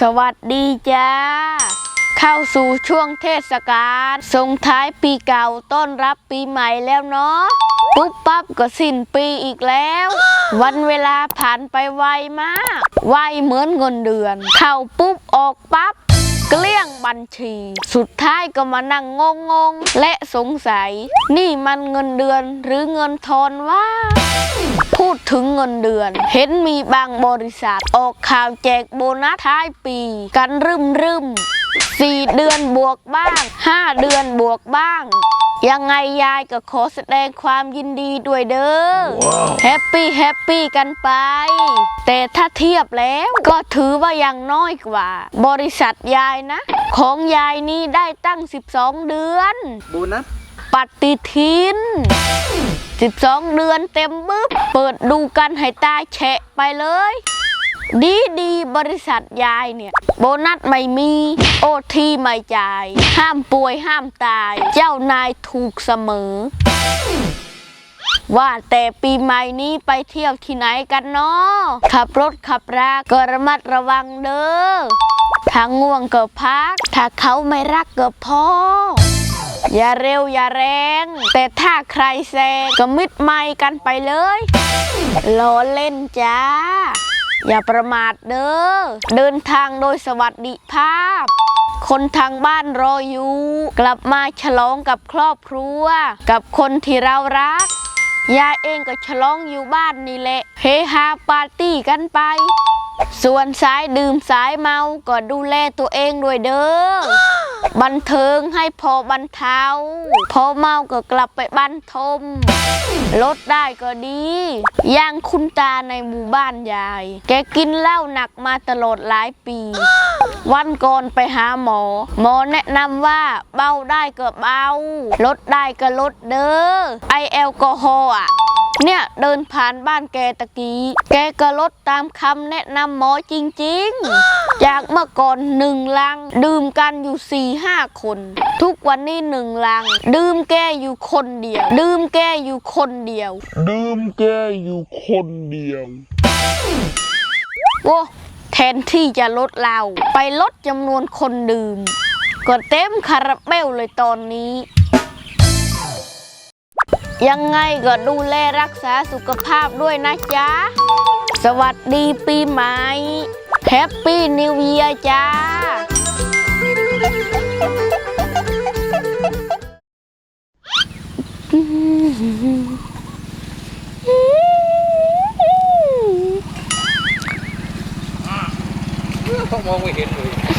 สวัสดีจ้า เข้าสู่ช่วงเทศกาลส่งท้ายปีเก่าต้อนรับปีใหม่แล้วเนาะปุ๊บปั๊บก็สิ้นปีอีกแล้ว วันเวลาผ่านไปไวมาก ไวเหมือนเงินเดือน เข้าปุ๊บออกปั๊บ เกลี้ยงบัญชี สุดท้ายก็มานั่งงงงและสงสัย นี่มันเงินเดือนหรือเงินทอนว่าพูดถึงเงินเดือน เห็นมีบางบริษัท ออกข่าวแจกโบนัสท้ายปี กันรึมรึมสี่เดือนบวกบ้างห้าเดือนบวกบ้าง ยังไงยายก็ขอแสดงความยินดีด้วยเด้อแฮปปี้แฮปปี้กันไป แต่ถ้าเทียบแล้วก็ถือว่ายังน้อยกว่า บริษัทยายนะ ของยายนี่ได้ตั้ง 12 เดือนโบนัสปฏิทิน 12 เดือนเต็มบึ๊บเปิดดูกันให้ตาแฉะไปเลย ดีดีบริษัทยายเนี่ย โบนัสไม่มี โอทีไม่จ่าย ห้ามป่วยห้ามตาย เจ้านายถูกเสมอ ว่าแต่ปีใหม่นี้ไปเที่ยวที่ไหนกันเนาะขับรถขับราก็ระมัดระวังเด้อถ้าง่วงก็พัก ถ้าเขาไม่รักก็พออย่าเร็วอย่าแรง แต่ถ้าใครแซงก็มิดไม่กันไปเลยล้อเล่นจ้า อย่าประมาทเด้อ เดินทางโดยสวัสดิภาพ คนทางบ้านรออยู่ กลับมาฉลองกับครอบครัว กับคนที่เรารัก ยายเองก็ฉลองอยู่บ้านนี่แหละ เฮฮาปาร์ตี้กันไป ส่วนสายดื่มสายเมา ก็ดูแลตัวเองด้วยเด้อ บันเทิงให้พอบรรเทาพอเมาก็กลับไปบันทม ลดได้ก็ดีอย่างคุณตาในหมู่บ้านยาย แกกินเหล้าหนักมาตลอดหลายปี วันก่อนไปหาหมอ หมอแนะนำว่าเบาได้ก็เบาลดได้ก็ลดเด้อไอแอลกอฮอล์อะ เนี่ยเดินผ่านบ้านแกตะกี้ แกก็ลดตามคำแนะนำหมอจริงๆ จากเมื่อก่อนหนึ่งลัง ดื่มกันอยู่สี่ห้าคน ทุกวันนี้หนึ่งลัง ดื่มแกอยู่คนเดียว ดื่มแกอยู่คนเดียว ดื่มแกอยู่คนเดียวโอ้แทนที่จะลดเราไปลดจำนวนคนดื่ม ก็เต็มคาราเบลเลยตอนนี้ ยังไงก็ดูแลรักษาสุขภาพด้วยนะจ๊ะ สวัสดีปีใหม่แฮปปี้นิว e ย r จ้ามองไม่เห็นเลย